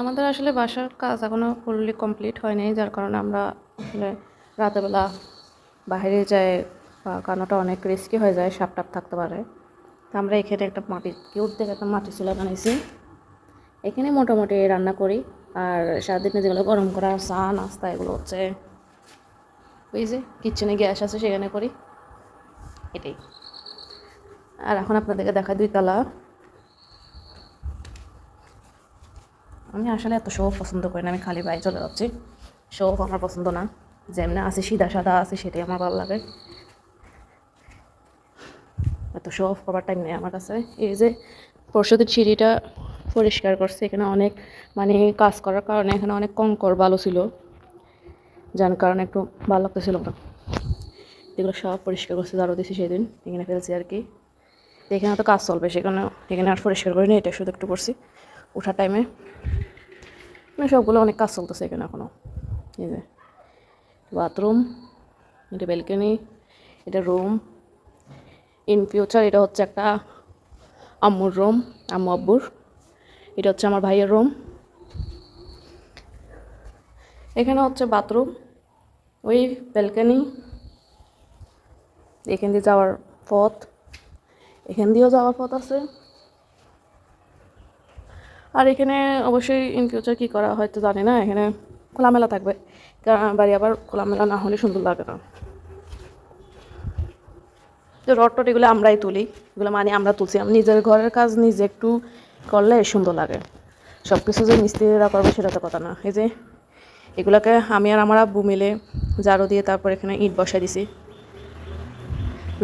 আমাদের আসলে বাসার কাজ এখনও ফুললি কমপ্লিট হয়নি যার কারণে আমরা আসলে রাতেরবেলা বাইরে যাই বা কারণটা অনেক রিস্কি হয়ে যায় সাপ টাপ থাকতে পারে। তো আমরা এখানে একটা মাটি কিউট দেখে একটা মাটি চুলা বানাইছি। এখানে মোটামুটি রান্না করি, আর সারাদিনে যেগুলো গরম করা, চা, নাস্তা, এগুলো হচ্ছে ওই যে কিচেনে গ্যাস আছে, সেখানে করি। এটাই। আর এখন আপনাদেরকে দেখা দুই তালা। আমি আসলে এত শো পছন্দ করি না, আমি খালি বাইরে চলে যাচ্ছি। শো আমার পছন্দ না। যেমনি আছে সিধা সাদা আছে, সেটাই আমার ভালো লাগে। এত শো অফ করার টাইম নেই আমার কাছে। এই যে পরশুদিন সিঁড়িটা পরিষ্কার করছে, এখানে অনেক মানে কাজ করার কারণে এখানে অনেক কঙ্কর ভালো ছিল। যার কারণে একটু ভালো লাগতেছিল না এগুলো সব পরিষ্কার করছে আরও দিয়েছি সেদিন। এখানে ফেলছি আর কি। এখানে তো কাজ চলবে সেখানে এখানে আর পরিষ্কার করিনি, এটা শুধু একটু করছি। ওঠার টাইমে মানে সবগুলো অনেক কাজ চলতেছে এখানে এখনও এই যে বাথরুম এটা ব্যালকনি এটা রুম ইন ফিউচার এটা হচ্ছে একটা আম্মুর রুম আম্মু আব্বুর। এটা হচ্ছে আমার ভাইয়ের রুম এখানে হচ্ছে বাথরুম ওই ব্যালকনি এখান দিয়ে যাওয়ার পথ, এখান দিয়েও যাওয়ার পথ আছে। আর এখানে অবশ্যই ইন ফিউচার কী করা হয়তো জানি না, এখানে খোলামেলা থাকবে। কারণ বাড়ি আবার খোলামেলা না হলে সুন্দর লাগে না। তো রড এগুলো আমরাই তুলি, এগুলো মানে আমরা তুলছি। নিজের ঘরের কাজ নিজে একটু করলে সুন্দর লাগে। সব কিছু যে মিস্ত্রিরা করবে সেটা তো কথা না। এই যে এগুলোকে আমি আর আমার আব্বু মিলে জারো দিয়ে তারপর এখানে ইট বসাই দিছি।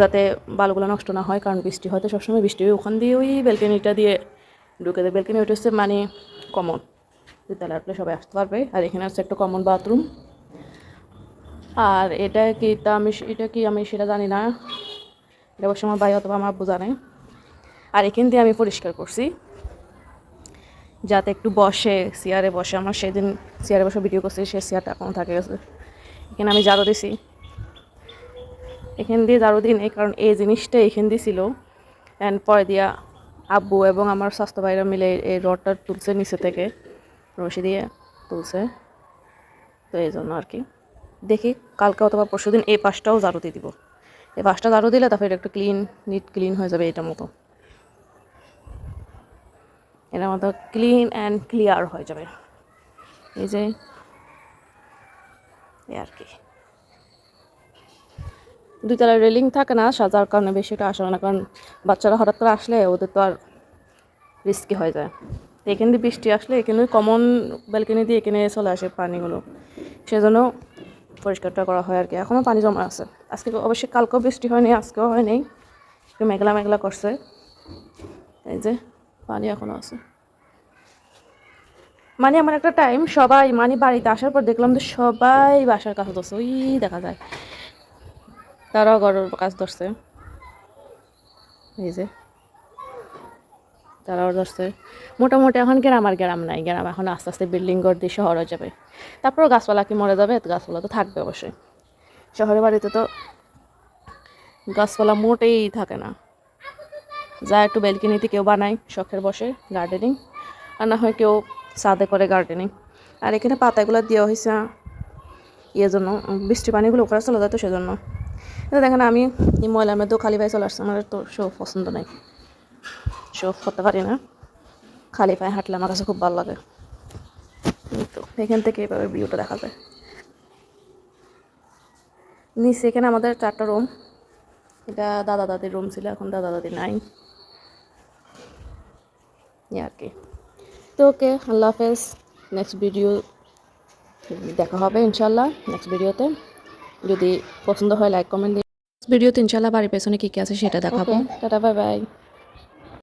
যাতে বালুগুলো নষ্ট না হয়, কারণ বৃষ্টি হয়তো সবসময় বৃষ্টি ওখান দিয়ে ওই ব্যালকনিটা দিয়ে ঢুকে দেয় ব্যালকনি ওইটা হচ্ছে মানে কমন তাহলে আসলে সবাই আসতে পারবে। আর এখানে হচ্ছে একটা কমন বাথরুম আর এটা কি তা আমি এটা কি আমি সেটা জানি না। এটা অবশ্যই আমার ভাই অথবা আমার আব্বু জানে। আর এখান দিয়ে আমি পরিষ্কার করছি। যাতে একটু বসে চেয়ারে বসে। আমার সেদিন চেয়ারে বসে ভিডিও করছি, সে চেয়ারটা এখন থাকে গেছে। এখানে আমি জারো দিছি। এখান দিয়ে জারো দিন এই কারণ এই জিনিসটা এখান দিয়ে ছিল। অ্যান্ড পরে দিয়া আব্বু এবং আমার স্বাস্থ্য ভাইরা মিলে এই রডটা তুলছে নিচে থেকে, রশি দিয়ে তুলছে। তো এই জন্য আর কি। দেখি কালকে অথবা পরশু দিন এই পাশটাও জারো দিয়ে দিব। এই পাশটা জারো দিলে তারপরে এটা একটু ক্লিন নিট ক্লিন হয়ে যাবে এটার মতো। এটা মতো ক্লিন অ্যান্ড ক্লিয়ার হয়ে যাবে। এই যে আর কি। দুইতলা রেলিং থাকে না, সাজার কারণে বেশি এটা আসে না, কারণ বাচ্চারা হঠাৎ করে আসলে ওদের তো আর রিস্কি হয়ে যায়। তো এখান দিয়ে বৃষ্টি আসলে, এখানে কমন ব্যালকনি দিয়ে এখানে চলে আসে পানিগুলো। সেজন্য পরিষ্কারটা করা হয় আর কি। এখনও পানি জমা আছে। আজকে অবশ্যই কালকেও বৃষ্টি হয়নি, আজকেও হয়নি। একটু মেঘলা মেঘলা করছে। এই যে, পানি এখনও আছে। মানে আমার একটা টাইম সবাই মানে বাড়িতে আসার পর দেখলাম যে সবাই বাসার কাছে ধরছে ওই দেখা যায়। তারাও গরুর কাজ ধরছে। এই যে, তারাও ধরছে। মোটামুটি এখন গ্রাম আর গ্রাম নাই, গ্রাম এখন আস্তে আস্তে বিল্ডিং ঘর দিয়ে শহরে যাবে। তারপরেও গাছপালা কি মরে যাবে? গাছপালা তো থাকবে অবশ্যই। শহরের বাড়িতে তো গাছপালা মোটেই থাকে না। যা একটু ব্যালকনিতে কেউ বানায়, শখের বসে গার্ডেনিং আর না হয় কেউ ছাদে করে গার্ডেনিং আর এখানে পাতাগুলো দেওয়া হয়েছে ইয়ের জন্য বৃষ্টি পানিগুলো ওখানে চলে যায় তো সেজন্য। এটা দেখেন আমি এই ময়লার মধ্যেও খালি পায়ে চলে আসছে, আমার তো শো পছন্দ নাই। শো করতে পারি না। খালি পায়ে হাঁটলে আমার কাছে খুব ভালো লাগে। তো, এখান থেকে এভাবে ভিউটা দেখা যায়। নিচে এখানে আমাদের চারটা রুম এটা দাদা দাদির রুম ছিল, এখন দাদা দাদি নাই। আর কি। তো ওকে, আল্লাহ হাফেজ। নেক্সট ভিডিও দেখা হবে ইনশাল্লাহ নেক্সট ভিডিওতে যদি পছন্দ হয় লাইক কমেন্ট দিন ভিডিওতে ইনশাল্লাহ বাড়ির পেছনে কী কী আছে সেটা দেখাবো। Tata bye bye